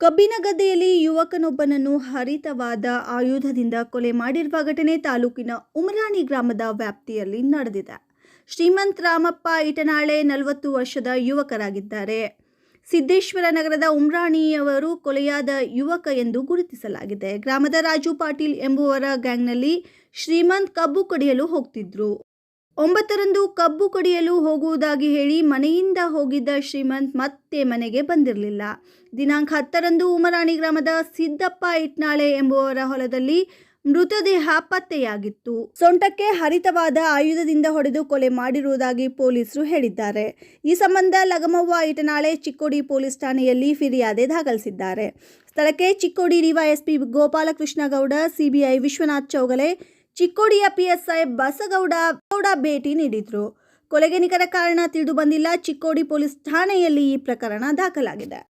ಕಬ್ಬಿನ ಗದ್ದೆಯಲ್ಲಿ ಯುವಕನೊಬ್ಬನನ್ನು ಹರಿತವಾದ ಆಯುಧದಿಂದ ಕೊಲೆ ಮಾಡಿರುವ ಘಟನೆ ತಾಲೂಕಿನ ಉಮರಾಣಿ ಗ್ರಾಮದ ವ್ಯಾಪ್ತಿಯಲ್ಲಿ ನಡೆದಿದೆ. ಶ್ರೀಮಂತ್ ರಾಮಪ್ಪ ಇಟನಾಳೆ ನಲವತ್ತು ವರ್ಷದ ಯುವಕರಾಗಿದ್ದಾರೆ. ಸಿದ್ದೇಶ್ವರ ನಗರದ ಉಮ್ರಾಣಿಯವರು ಕೊಲೆಯಾದ ಯುವಕ ಎಂದು ಗುರುತಿಸಲಾಗಿದೆ. ಗ್ರಾಮದ ರಾಜು ಪಾಟೀಲ್ ಎಂಬುವರ ಗ್ಯಾಂಗ್ನಲ್ಲಿ ಶ್ರೀಮಂತ್ ಕಬ್ಬು ಕಡಿಯಲು ಹೋಗ್ತಿದ್ರು. ಒಂಬತ್ತರಂದು ಕಬ್ಬು ಕಡಿಯಲು ಹೋಗುವುದಾಗಿ ಹೇಳಿ ಮನೆಯಿಂದ ಹೋಗಿದ್ದ ಶ್ರೀಮಂತ್ ಮತ್ತೆ ಮನೆಗೆ ಬಂದಿರಲಿಲ್ಲ. ದಿನಾಂಕ ಹತ್ತರಂದು ಉಮರಾಣಿ ಗ್ರಾಮದ ಸಿದ್ದಪ್ಪ ಇಟ್ನಾಳೆ ಎಂಬುವರ ಹೊಲದಲ್ಲಿ ಮೃತದೇಹ ಪತ್ತೆಯಾಗಿತ್ತು. ಸೊಂಟಕ್ಕೆ ಹರಿತವಾದ ಆಯುಧದಿಂದ ಹೊಡೆದು ಕೊಲೆ ಮಾಡಿರುವುದಾಗಿ ಪೊಲೀಸರು ಹೇಳಿದ್ದಾರೆ. ಈ ಸಂಬಂಧ ಲಗಮವ್ವ ಇಟನಾಳೆ ಚಿಕ್ಕೋಡಿ ಪೊಲೀಸ್ ಠಾಣೆಯಲ್ಲಿ ಫಿರ್ಯಾದೆ ದಾಖಲಿಸಿದ್ದಾರೆ. ಸ್ಥಳಕ್ಕೆ ಚಿಕ್ಕೋಡಿ ಡಿವೈಎಸ್ಪಿ ಗೋಪಾಲಕೃಷ್ಣ ಗೌಡ ಸಿಬಿಐ ವಿಶ್ವನಾಥ್ ಚೌಗಲೆ ಚಿಕ್ಕೋಡಿಯ ಪಿಎಸ್ಐ ಬಸಗೌಡ ಗೌಡ ಭೇಟಿ ನೀಡಿದ್ರು. ಕೊಲೆಗೆ ನಿಖರ ಕಾರಣ ತಿಳಿದು ಬಂದಿಲ್ಲ. ಚಿಕ್ಕೋಡಿ ಪೊಲೀಸ್ ಠಾಣೆಯಲ್ಲಿ ಈ ಪ್ರಕರಣ ದಾಖಲಾಗಿದೆ.